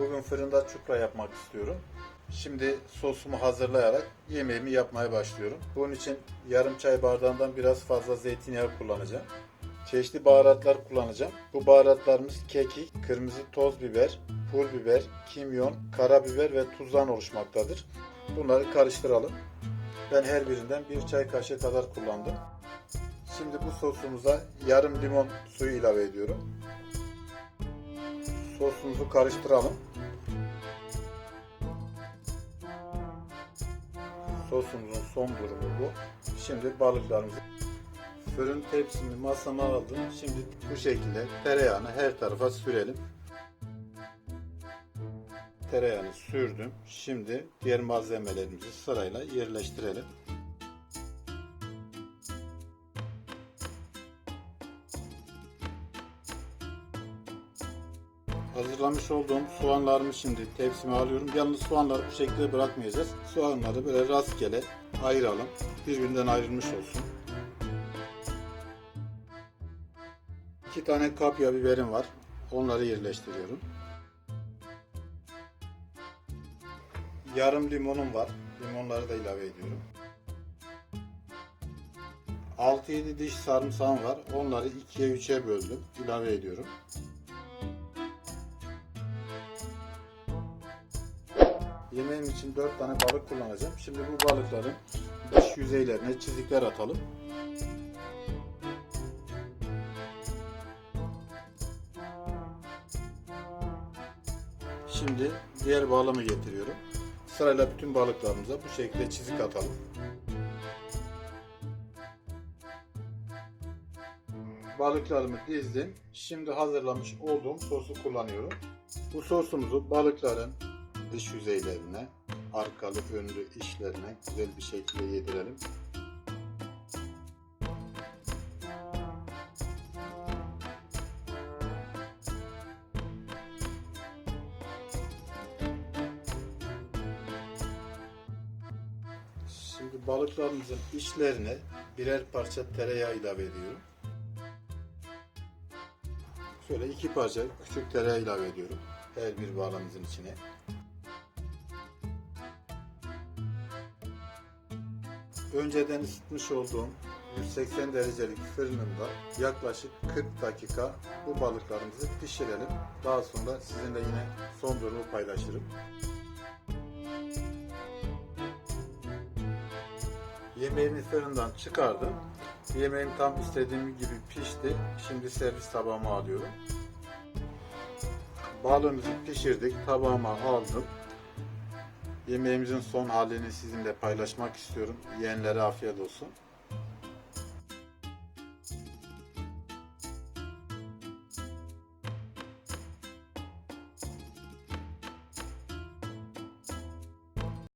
Bugün fırında çupra yapmak istiyorum. Şimdi sosumu hazırlayarak yemeğimi yapmaya başlıyorum. Bunun için yarım çay bardağından biraz fazla zeytinyağı kullanacağım. Çeşitli baharatlar kullanacağım. Bu baharatlarımız kekik, kırmızı toz biber, pul biber, kimyon, karabiber ve tuzdan oluşmaktadır. Bunları karıştıralım. Ben her birinden bir çay kaşığı kadar kullandım. Şimdi bu sosumuza yarım limon suyu ilave ediyorum. Sosumuzu karıştıralım. Sosumuzun son durumu bu. Şimdi balıklarımızı fırın tepsimi masama aldım. Şimdi bu şekilde tereyağını her tarafa sürelim. Tereyağını sürdüm. Şimdi diğer malzemelerimizi sırayla yerleştirelim. Hazırlamış olduğum soğanlarımı şimdi tepsime alıyorum. Yalnız soğanları bu şekilde bırakmayacağız. Soğanları böyle rastgele ayıralım. Birbirinden ayrılmış olsun. İki tane kapya biberim var. Onları yerleştiriyorum. Yarım limonum var. Limonları da ilave ediyorum. 6-7 diş sarımsağım var. Onları 2'ye 3'e böldüm. İlave ediyorum. Yemeğim için 4 tane balık kullanacağım. Şimdi bu balıkların dış yüzeylerine çizikler atalım. Şimdi diğer bağlamı getiriyorum. Sırayla bütün balıklarımıza bu şekilde çizik atalım. Balıklarımı dizdim. Şimdi hazırlamış olduğum sosu kullanıyorum. Bu sosumuzu balıkların dış yüzeylerine, arkalı önlü işlerine güzel bir şekilde yedirelim. Şimdi balıklarımızın içlerine birer parça tereyağı ilave ediyorum. Şöyle iki parça küçük tereyağı ilave ediyorum her bir bağlamızın içine. Önceden ısıtmış olduğum 180 derecelik fırınımda yaklaşık 40 dakika bu balıklarımızı pişirelim. Daha sonra sizinle yine son durumu paylaşırım. Yemeğimi fırından çıkardım. Yemeğim tam istediğim gibi pişti. Şimdi servis tabağıma alıyorum. Balığımızı pişirdik. Tabağıma aldım. Yemeğimizin son halini sizinle paylaşmak istiyorum. Yiyenlere afiyet olsun.